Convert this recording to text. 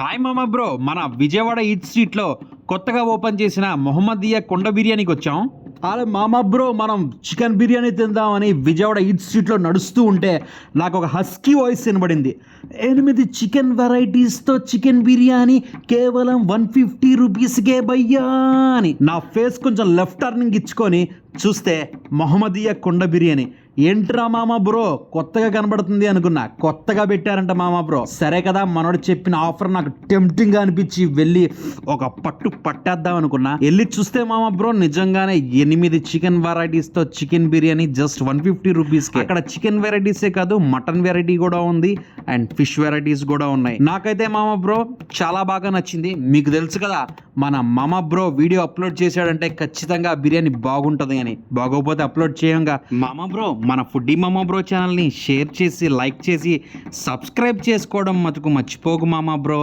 Hi మామ bro మన Vijayawada eat స్ట్రీట్లో కొత్తగా ఓపెన్ చేసిన మొహమ్మదియా కొండ బిర్యానీకి వచ్చాం. అరే మామ బ్రో మనం చికెన్ బిర్యానీ తిందామని విజయవాడ ఈట్ స్ట్రీట్లో నడుస్తూ ఉంటే నాకు ఒక హస్కీ వాయిస్ వినబడింది. ఎనిమిది చికెన్ వెరైటీస్తో చికెన్ బిర్యానీ కేవలం వన్ ఫిఫ్టీ రూపీస్కే భయ్యా అని నా ఫేస్ కొంచెం లెఫ్ట్ టర్నింగ్ ఇచ్చుకొని చూస్తే మొహమ్మదియా కొండ బిర్యానీ. ఏంట్రా మామ బ్రో? కొత్తగా కనబడుతుంది అనుకున్నా. కొత్తగా పెట్టారంట మామ బ్రో. సరే కదా మనోడు చెప్పిన ఆఫర్ నాకు టెంప్టింగ్గా అనిపించి వెళ్ళి ఒక పట్టు పట్టేద్దాం అనుకున్నా. వెళ్ళి చూస్తే మామ బ్రో నిజంగానే ఎనిమిది chicken వెరైటీస్తో chicken biryani just one fifty rupees అక్కడ చికెన్ వెరైటీసే కాదు మటన్ వెరైటీ కూడా ఉంది అండ్ ఫిష్ వెరైటీస్ కూడా ఉన్నాయి. నాకైతే మామ బ్రో చాలా బాగా నచ్చింది. మీకు తెలుసు కదా మన మమ బ్రో వీడియో అప్లోడ్ చేశాడంటే ఖచ్చితంగా బిర్యానీ బాగుంటుంది అని. బాగోకపోతే అప్లోడ్ చేయంగా. మమ బ్రో మన ఫుడ్డీ మమ బ్రో ఛానల్ని షేర్ చేసి లైక్ చేసి సబ్స్క్రైబ్ చేసుకోవడం మటుకు మర్చిపోకు మామ బ్రో.